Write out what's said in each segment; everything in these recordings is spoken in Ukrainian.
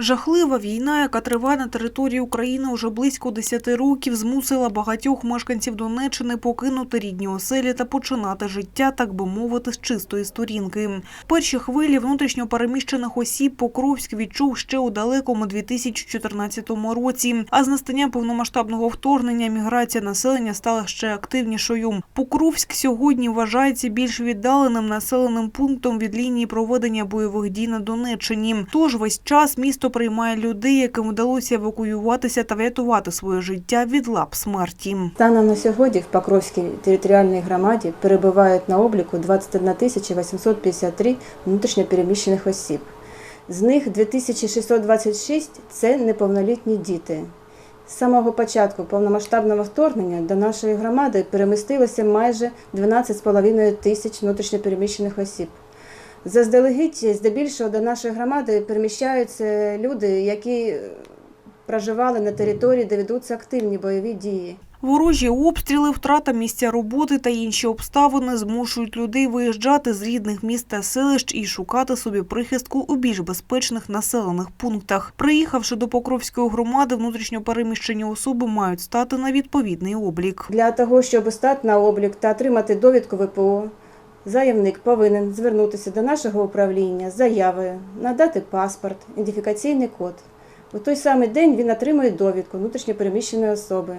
Жахлива війна, яка триває на території України уже близько 10 років, змусила багатьох мешканців Донеччини покинути рідні оселі та починати життя, так би мовити, з чистої сторінки. Перші хвилі внутрішньо переміщених осіб Покровськ відчув ще у далекому 2014 році. А з настанням повномасштабного вторгнення міграція населення стала ще активнішою. Покровськ сьогодні вважається більш віддаленим населеним пунктом від лінії проведення бойових дій на Донеччині. Тож весь час місто приймає людей, яким вдалося евакуюватися та врятувати своє життя від лап смерті. Станом на сьогодні в Покровській територіальній громаді перебувають на обліку 21 тисяча 853 внутрішньопереміщених осіб. З них 2626 – це неповнолітні діти. З самого початку повномасштабного вторгнення до нашої громади перемістилося майже 12,5 тисяч внутрішньопереміщених осіб. Заздалегідь, здебільшого до нашої громади переміщаються люди, які е, проживали на території, де ведуться активні бойові дії. Ворожі обстріли, втрата місця роботи та інші обставини змушують людей виїжджати з рідних міст та селищ і шукати собі прихистку у більш безпечних населених пунктах. Приїхавши до Покровської громади, внутрішньо переміщені особи мають стати на відповідний облік. Для того, щоб стати на облік та отримати довідку ВПО, заявник повинен звернутися до нашого управління з заявою, надати паспорт, ідентифікаційний код. У той самий день він отримує довідку внутрішньопереміщеної особи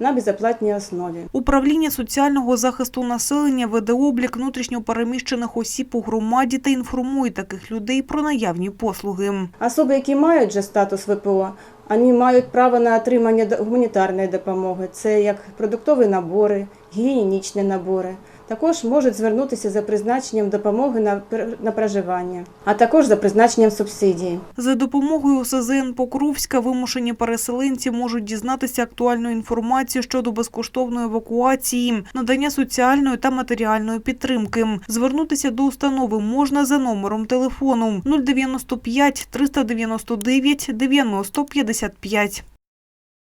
на безоплатній основі. Управління соціального захисту населення веде облік внутрішньо переміщених осіб у громаді та інформує таких людей про наявні послуги. Особи, які мають вже статус ВПО, вони мають право на отримання гуманітарної допомоги. Це як продуктові набори, гігієнічні набори. Також можуть звернутися за призначенням допомоги на, на проживання, а також за призначенням субсидії. За допомогою ОСЗН Покровська вимушені переселенці можуть дізнатися актуальну інформацію щодо безкоштовної евакуації, надання соціальної та матеріальної підтримки. Звернутися до установи можна за номером телефону 095 399 90 55.